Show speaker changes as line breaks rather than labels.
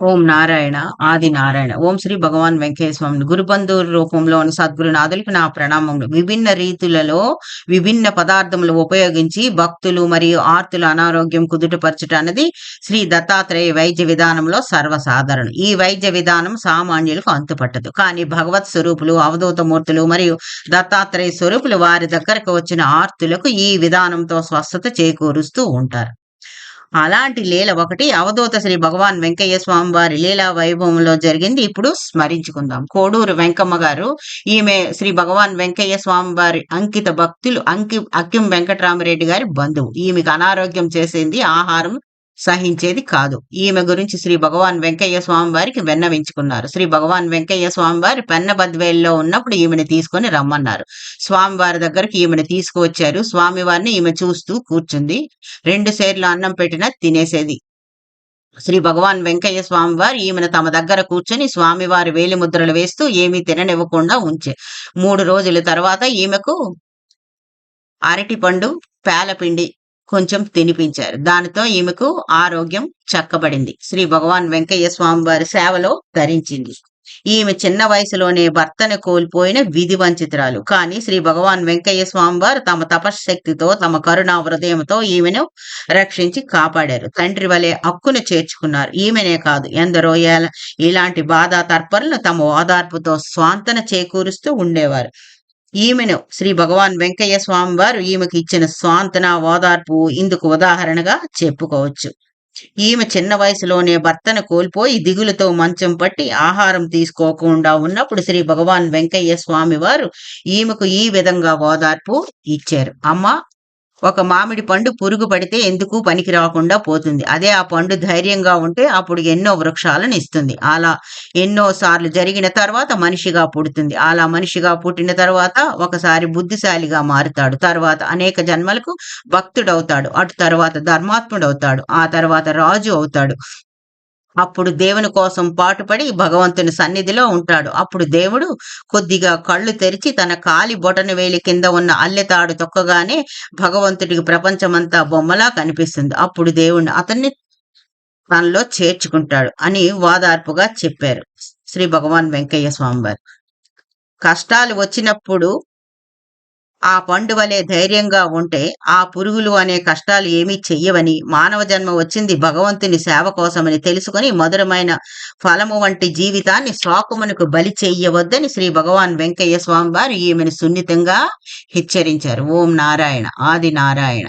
ఓం నారాయణ ఆది నారాయణ. ఓం శ్రీ భగవాన్ వెంకయ్య స్వామి గురుబంధు ఉన్న సద్గురునాథులకు నా ప్రణామములు. విభిన్న రీతులలో విభిన్న పదార్థములు ఉపయోగించి భక్తులు మరియు ఆర్తుల అనారోగ్యం కుదుటపరచుట అన్నది శ్రీ దత్తాత్రేయ వైద్య విధానంలో సర్వసాధారణం. ఈ వైద్య విధానం సామాన్యులకు అంతుపట్టదు. కానీ భగవత్ స్వరూపులు అవధూత మూర్తులు మరియు దత్తాత్రేయ స్వరూపులు వారి దగ్గరకు వచ్చిన ఆర్తులకు ఈ విధానంతో స్వస్థత చేకూరుస్తూ ఉంటారు. అలాంటి లీల ఒకటి అవధూత శ్రీ భగవాన్ వెంకయ్య స్వామి వారి లీలా వైభవంలో జరిగింది. ఇప్పుడు స్మరించుకుందాం. కోడూరు వెంకమ్మ గారు ఈమె శ్రీ భగవాన్ వెంకయ్య స్వామి వారి అంకిత భక్తులు అంకి అక్కిం వెంకటరామరెడ్డి గారి బంధువు. ఈమెకు అనారోగ్యం చేసింది ఆహారం సహించేది కాదు. ఈమె గురించి శ్రీ భగవాన్ వెంకయ్య స్వామి వారికి విన్నవించుకున్నారు. శ్రీ భగవాన్ వెంకయ్య స్వామి పెన్న పెన్నబద్వేల్లో ఉన్నప్పుడు ఈమెను తీసుకొని రమ్మన్నారు. స్వామివారి దగ్గరికి ఈమెను తీసుకువచ్చారు. స్వామివారిని ఈమె చూస్తూ కూర్చుంది. రెండు సేర్లు అన్నం పెట్టినా తినేసేది. శ్రీ భగవాన్ వెంకయ్య స్వామి వారు ఈమెను తమ దగ్గర కూర్చొని స్వామివారి వేలి ముద్రలు వేస్తూ ఏమీ తిననివ్వకుండా ఉంచే. మూడు రోజుల తర్వాత ఈమెకు అరటిపండు పేలపిండి కొంచెం తినిపించారు. దానితో ఈమెకు ఆరోగ్యం చక్కబడింది. శ్రీ భగవాన్ వెంకయ్య స్వామి వారి సేవలో ధరించింది ఈమె చిన్న వయసులోనే భర్తను కోల్పోయిన విధి వంచితురాలు. కానీ శ్రీ భగవాన్ వెంకయ్య స్వామి వారు తమ తపశక్తితో తమ కరుణా హృదయంతో ఈమెను రక్షించి కాపాడారు. తండ్రి వలె హక్కును చేర్చుకున్నారు. ఈమెనే కాదు ఎందరో ఇలాంటి బాధ తర్పరులను తమ ఓదార్పుతో స్వాంతన చేకూరుస్తూ ఉండేవారు. ఈమెను శ్రీ భగవాన్ వెంకయ్య స్వామి వారు ఈమెకు ఇచ్చిన స్వాంతన ఓదార్పు ఇందుకు ఉదాహరణగా చెప్పుకోవచ్చు. ఈమె చిన్న వయసులోనే భర్తను కోల్పోయి దిగులతో మంచం పట్టి ఆహారం తీసుకోకుండా ఉన్నప్పుడు శ్రీ భగవాన్ వెంకయ్య స్వామి వారు ఈమెకు ఈ విధంగా ఓదార్పు ఇచ్చారు. అమ్మ ఒక మామిడి పండు పురుగు పడితే ఎందుకు పనికి రాకుండా పోతుంది? అదే ఆ పండు ధైర్యంగా ఉంటే అప్పుడు ఎన్నో వృక్షాలను ఇస్తుంది. అలా ఎన్నో సార్లు జరిగిన తర్వాత మనిషిగా పుడుతుంది. అలా మనిషిగా పుట్టిన తర్వాత ఒకసారి బుద్ధిశాలిగా మారుతాడు. తర్వాత అనేక జన్మలకు భక్తుడవుతాడు. అటు తర్వాత ధర్మాత్ముడవుతాడు. ఆ తర్వాత రాజు అవుతాడు. అప్పుడు దేవుని కోసం పాటుపడి భగవంతుని సన్నిధిలో ఉంటాడు. అప్పుడు దేవుడు కొద్దిగా కళ్ళు తెరిచి తన కాలి బొటన వేలి కింద ఉన్న అల్లెతాడు తొక్కగానే భగవంతుడికి ప్రపంచమంతా బొమ్మలా కనిపిస్తుంది. అప్పుడు దేవుణ్ణి అతన్ని తనలో చేర్చుకుంటాడు అని వాదార్పుగా చెప్పారు. శ్రీ భగవాన్ వెంకయ్య స్వామి వారు కష్టాలు వచ్చినప్పుడు ఆ పండు వలె ధైర్యంగా ఉంటే ఆ పురుగులు అనే కష్టాలు ఏమీ చెయ్యవని మానవ జన్మ వచ్చింది భగవంతుని సేవ కోసమని తెలుసుకుని మధురమైన ఫలము వంటి జీవితాన్ని శోకమునకు బలి చెయ్యవద్దని శ్రీ భగవాన్ వెంకయ్య స్వామి వారు ఈమెను సున్నితంగా హెచ్చరించారు. ఓం నారాయణ. ఆది నారాయణ.